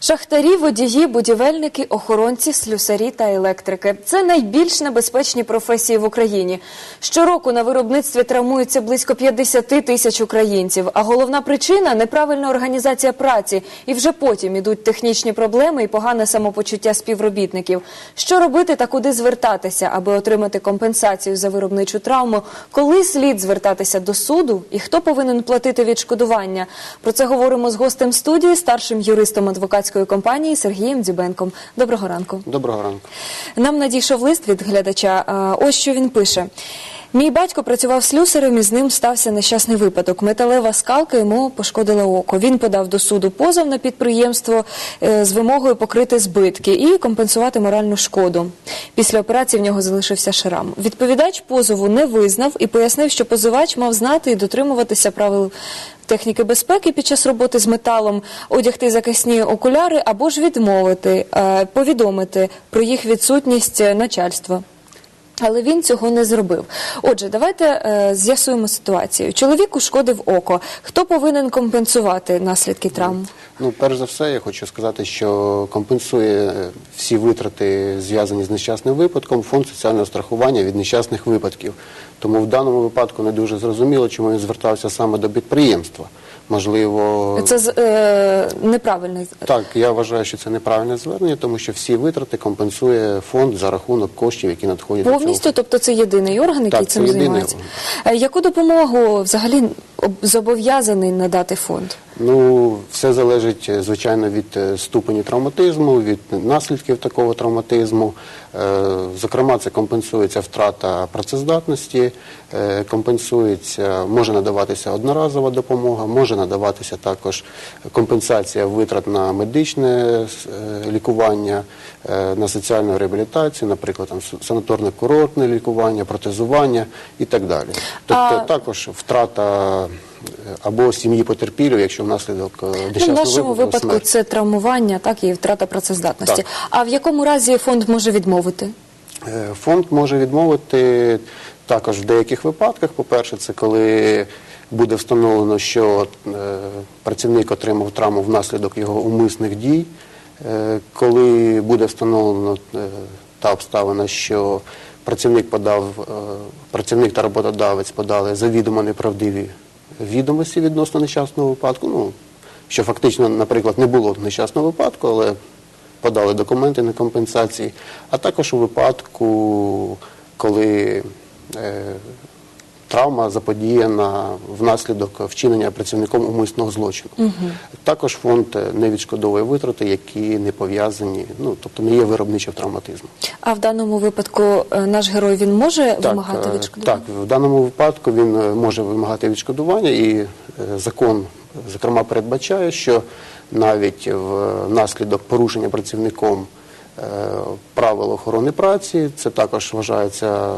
Шахтарі, водії, будівельники, охоронці, слюсарі та електрики це найбільш небезпечні професії в Україні. Щороку на виробництві травмується близько 50 тисяч українців. А головна причина неправильна організація праці. І вже потім ідуть технічні проблеми і погане самопочуття співробітників. Що робити та куди звертатися, аби отримати компенсацію за виробничу травму? Коли слід звертатися до суду і хто повинен платити відшкодування? Про це говоримо з гостем студії, старшим юристом адвокатської компанії Сергієм Дзюбенком. Доброго ранку. Доброго ранку. Нам надійшов лист від глядача. Ось що він пише. Мій батько працював слюсарем і з ним стався нещасний випадок. Металева скалка йому пошкодила око. Він подав до суду позов на підприємство е, з вимогою покрити збитки і компенсувати моральну шкоду. Після операції в нього залишився шрам. Відповідач позову не визнав і пояснив, що позивач мав знати і дотримуватися правил техніки безпеки під час роботи з металом, одягти захисні окуляри або ж відмовити, е, повідомити про їх відсутність е, начальства. Але він цього не зробив. Отже, давайте е, з'ясуємо ситуацію. Чоловік ушкодив око. Хто повинен компенсувати наслідки травм? Ну, перш за все, я хочу сказати, що компенсує е, всі витрати, зв'язані з нещасним випадком, фонд соціального страхування від нещасних випадків. Тому в даному випадку не дуже зрозуміло, чому він звертався саме до підприємства. Можливо, Це е, неправильний так, я вважаю, що це неправильне звернення, тому що всі витрати компенсує фонд за рахунок коштів, які надходять до повністю. цього. Тобто це єдиний орган, який Так, це цим єдиний займається. орган. Е, Яку допомогу взагалі об- зобов'язаний надати фонд? Ну, все залежить, е, звичайно, від е, ступені травматизму, від наслідків такого травматизму. Е, Зокрема, це компенсується втрата працездатності, компенсується, може надаватися одноразова допомога, може надаватися також компенсація витрат на медичне лікування, на соціальну реабілітацію, наприклад, там санаторне курортне лікування, протезування і так далі. Тобто А- також втрата або сім'ї потерпілих, якщо внаслідок е, Ну, в нашому випадку смерть. це травмування, так і втрата працездатності. Так. А в якому разі фонд може відмовити? Е, Фонд може відмовити також в деяких випадках. По-перше, це коли буде встановлено, що е, працівник отримав травму внаслідок його умисних дій, коли буде встановлено та обставина, що працівник подав, працівник та роботодавець подали завідомо неправдиві відомості відносно нещасного випадку. Ну, що фактично, наприклад, не було нещасного випадку, але подали документи на компенсації, а також у випадку, коли е, травма заподіяна внаслідок вчинення працівником умисного злочину. Також фонд не відшкодовує витрати, які не пов'язані, ну тобто не є виробничим травматизмом. А в даному випадку е, наш герой він може вимагати е, відшкодування? Так, в даному випадку він е, може вимагати відшкодування, і закон, зокрема, передбачає, що навіть внаслідок порушення працівником правил охорони праці, це також вважається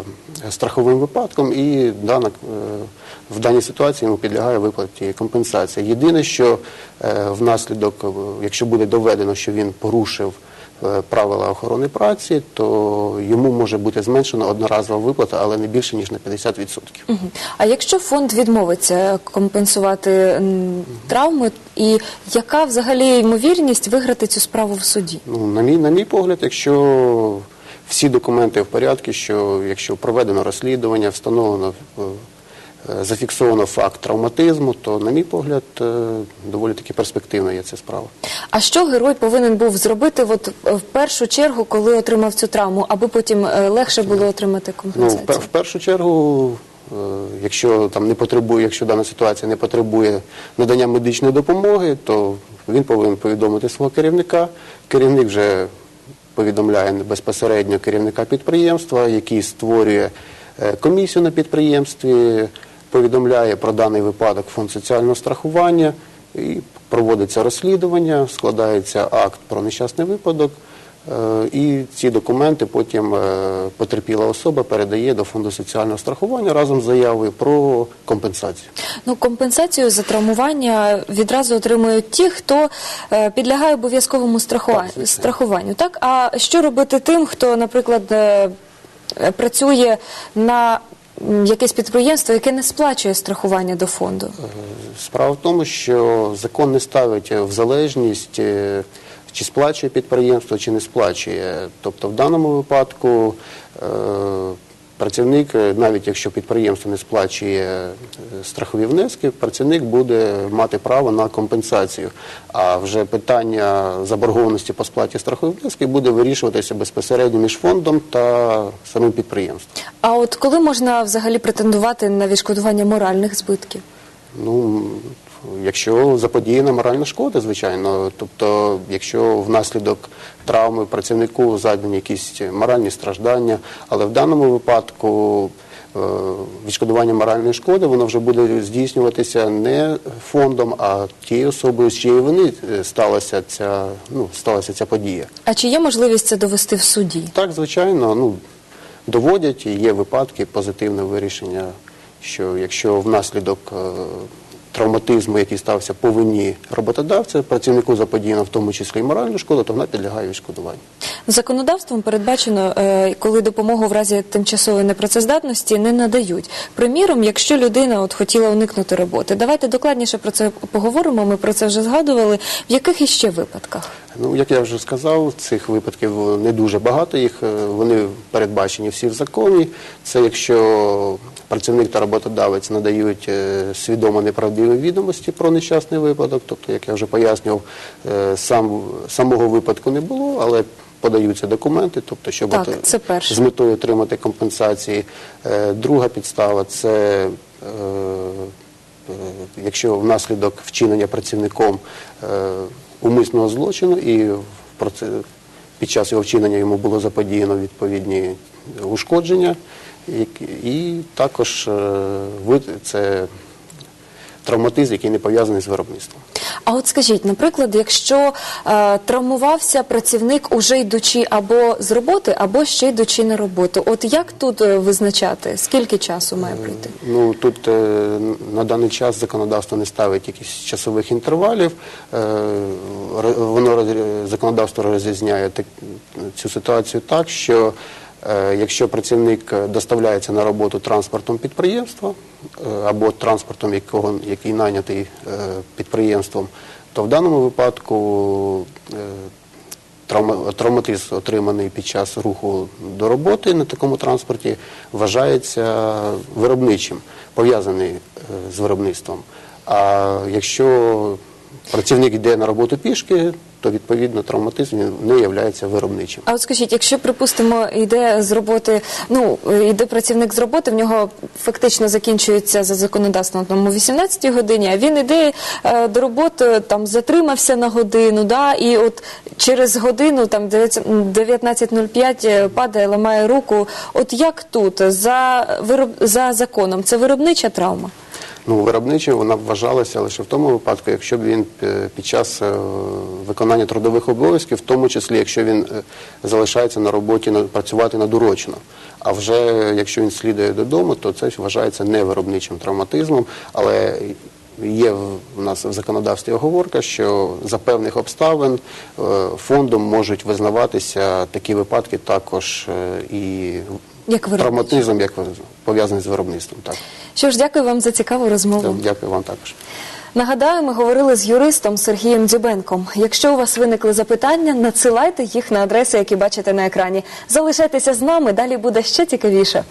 страховим випадком, і дана, е, в даній ситуації йому підлягає виплаті компенсація. Єдине, що е, внаслідок, якщо буде доведено, що він порушив правила охорони праці, то йому може бути зменшена одноразова виплата, але не більше ніж на 50%. Мгм. А якщо фонд відмовиться компенсувати травми, і яка взагалі ймовірність виграти цю справу в суді? Ну, на мій, на мій погляд, якщо всі документи в порядку, що якщо проведено розслідування, встановлено, е, е, зафіксовано факт травматизму, то, на мій погляд, е, доволі таки перспективна є ця справа. А що герой повинен був зробити от е, в першу чергу, коли отримав цю травму, аби потім е, легше було отримати Ну, компенсацію? пер- в першу чергу, е, якщо там не потребує, якщо дана ситуація не потребує надання медичної допомоги, то він повинен повідомити свого керівника. Керівник вже повідомляє безпосередньо керівника підприємства, який створює е, комісію на підприємстві, повідомляє про даний випадок фонд соціального страхування і проводиться розслідування, складається акт про нещасний випадок. Е, І ці документи потім е, потерпіла особа передає до фонду соціального страхування разом з заявою про компенсацію. Ну, компенсацію за травмування відразу отримують ті, хто е, підлягає обов'язковому страхува- Так, страхуванню. Так, а що робити тим, хто, наприклад, працює на якесь підприємство, яке не сплачує страхування до фонду? Е, Справа в тому, що закон не ставить в залежність е, чи сплачує підприємство, чи не сплачує. Тобто в даному випадку е, працівник, е, навіть якщо підприємство не сплачує е, страхові внески, працівник буде мати право на компенсацію. А вже питання заборгованості по сплаті страхових внесків буде вирішуватися безпосередньо між фондом та самим підприємством. А от коли можна взагалі претендувати на відшкодування моральних збитків? Ну, якщо заподіяна моральна шкода, звичайно. Тобто, якщо внаслідок травми працівнику завдані якісь моральні страждання, але в даному випадку е, відшкодування моральної шкоди воно вже буде здійснюватися не фондом, а тією особою, з чиєї вини е, сталася ця, ну, сталася ця подія. А чи є можливість це довести в суді? Так, звичайно, ну, доводять, і є випадки позитивне вирішення, що якщо внаслідок е, травматизму, який стався по вині роботодавця, працівнику заподіяно в тому числі і моральну шкоду, то вона підлягає відшкодуванню. Законодавством передбачено, е, коли допомогу в разі тимчасової непрацездатності не надають. Приміром, якщо людина от хотіла уникнути роботи. Давайте докладніше про це поговоримо. Ми про це вже згадували. В яких іще випадках? Ну, як я вже сказав, цих випадків не дуже багато. Їх е, вони передбачені всі в законі. Це якщо працівник та роботодавець надають е, свідомо неправдиві відомості про нещасний випадок. Тобто, як я вже пояснював, е, сам самого випадку не було, але подаються документи, тобто, щоб Так, от, це перше. з метою отримати компенсації. Е, Друга підстава це. е, Е, якщо внаслідок вчинення працівником е, умисного злочину і під час його вчинення йому було заподіяно відповідні ушкодження, і також е, вид- це травматизм, який не пов'язаний з виробництвом. А от скажіть, наприклад, якщо е, травмувався працівник уже йдучи або з роботи, або ще йдучи на роботу, от як тут е, визначати, скільки часу має пройти? Ну тут е, на даний час законодавство не ставить якихось часових інтервалів. Е, воно законодавство розрізняє так, цю ситуацію так, що е, якщо працівник е, доставляється на роботу транспортом підприємства е, або транспортом, який найнятий е, підприємством, то в даному випадку е, Травматизм, отриманий під час руху до роботи на такому транспорті, вважається виробничим, пов'язаний е, з виробництвом. А якщо працівник йде на роботу пішки, то відповідно травматизм не є виробничим. А от скажіть, якщо припустимо, йде з роботи, ну йде працівник з роботи, в нього фактично закінчується за законодавством там о 18 годині, а він іде е, до роботи, там затримався на годину, да, і от через годину, там 19.05 е, падає, ламає руку. От як тут за вироб за законом це виробнича травма? Ну, виробничою вона вважалася лише в тому випадку, якщо б він е, під час е, виконання трудових обов'язків, в тому числі, якщо він е, залишається на роботі працювати надурочно. А вже якщо він слідує додому, то це вважається невиробничим травматизмом. Але є в нас в законодавстві оговорка, що за певних обставин фондом можуть визнаватися такі випадки також і Як виробничі. травматизм, як пов'язаний з виробництвом. Так. Що ж, дякую вам за цікаву розмову. Дякую вам також. Нагадаю, ми говорили з юристом Сергієм Дзюбенком. Якщо у вас виникли запитання, надсилайте їх на адреси, які бачите на екрані. Залишайтеся з нами, далі буде ще цікавіше.